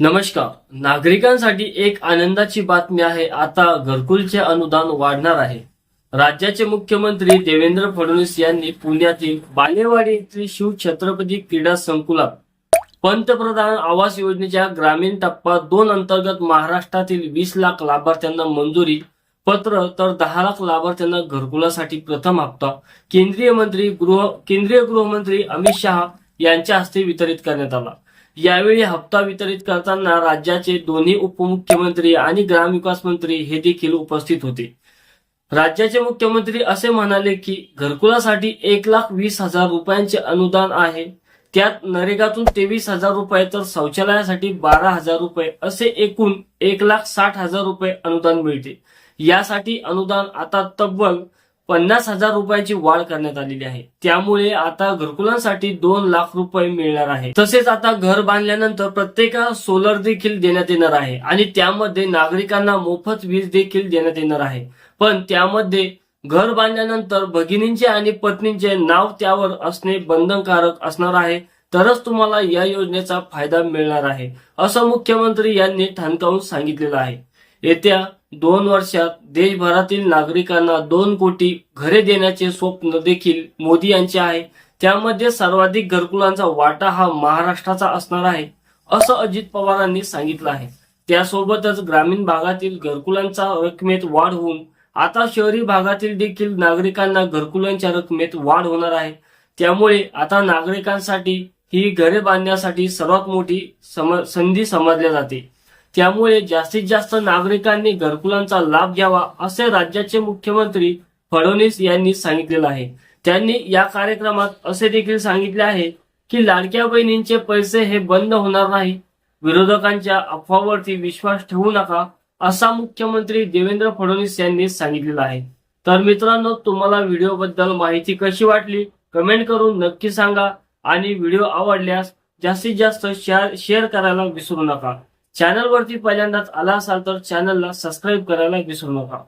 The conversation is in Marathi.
नमस्कार. नागरिकांसाठी एक आनंदाची बातमी आहे. आता घरकुलचे अनुदान वाढणार आहे. राज्याचे मुख्यमंत्री देवेंद्र फडणवीस यांनी पुण्यातील बालेवाडी येथील शिव छत्रपती क्रीडा संकुलात पंतप्रधान आवास योजनेच्या ग्रामीण टप्पा दोन अंतर्गत महाराष्ट्रातील वीस लाख लाभार्थ्यांना मंजुरी पत्र तर दहा लाख लाभार्थ्यांना घरकुलासाठी प्रथम हप्ता. केंद्रीय मंत्री गृह केंद्रीय गृहमंत्री अमित शहा यांच्या हस्ते वितरित करण्यात आला. यावेळी हप्ता वितरित करताना राज्याचे दोन्ही उपमुख्यमंत्री आणि ग्रामविकास मंत्री हे देखील उपस्थित होते. राज्याचे मुख्यमंत्री असे म्हणाले की घरकुलासाठी एक लाख वीस हजार रुपयांचे अनुदान आहे. त्यात नरेगातून तेवीस हजार रुपये तर शौचालयासाठी बारा हजार रुपये असे एकूण एक लाख साठ हजार रुपये अनुदान मिळते. यासाठी अनुदान आता तब्बल पन्नास हजार रुपयाची वाढ करण्यात आलेली आहे. त्यामुळे आता घरकुलांसाठी दोन लाख रुपये मिळणार आहे. तसेच आता घर बांधल्यानंतर प्रत्येकाला सोलर देखील देण्यात येणार आहे आणि त्यामध्ये नागरिकांना मोफत वीज देखील देण्यात येणार आहे. पण त्यामध्ये घर बांधल्यानंतर भगिनींचे आणि पत्नींचे नाव त्यावर असणे बंधनकारक असणार आहे. तरच तुम्हाला या योजनेचा फायदा मिळणार आहे असं मुख्यमंत्री यांनी ठणकावून सांगितलेलं आहे. येत्या दोन वर्षात देशभरातील नागरिकांना दोन कोटी घरे देण्याचे स्वप्न देखील मोदी यांचे आहे. त्यामध्ये सर्वाधिक घरकुलांचा वाटा हा महाराष्ट्राचा असणार आहे असं अजित पवारांनी सांगितलं आहे. त्यासोबतच ग्रामीण भागातील घरकुलांचा रकमेत वाढ होऊन आता शहरी भागातील देखील नागरिकांना घरकुलांच्या रकमेत वाढ होणार आहे. त्यामुळे आता नागरिकांसाठी ही घरे बांधण्यासाठी सर्वात मोठी सम संधी समजल्या जाते. त्यामुळे जास्तीत जास्त नागरिकांनी घरकुलांचा लाभ घ्यावा असे राज्याचे मुख्यमंत्री फडणवीस यांनी सांगितलेलं आहे. त्यांनी या कार्यक्रमात असे देखील सांगितले आहे की लाडक्या बहिणींचे पैसे हे बंद होणार नाही. विरोधकांच्या अफवावरती विश्वास ठेवू नका असा मुख्यमंत्री देवेंद्र फडणवीस यांनी सांगितलेला आहे. तर मित्रांनो तुम्हाला व्हिडिओ बद्दल माहिती कशी वाटली कमेंट करून नक्की सांगा आणि व्हिडिओ आवडल्यास जास्तीत जास्त शेअर शेअर करायला विसरू नका. चॅनलवरती पहिल्यांदाच आला असाल तर चॅनलला सबस्क्राईब करायला विसरू नका.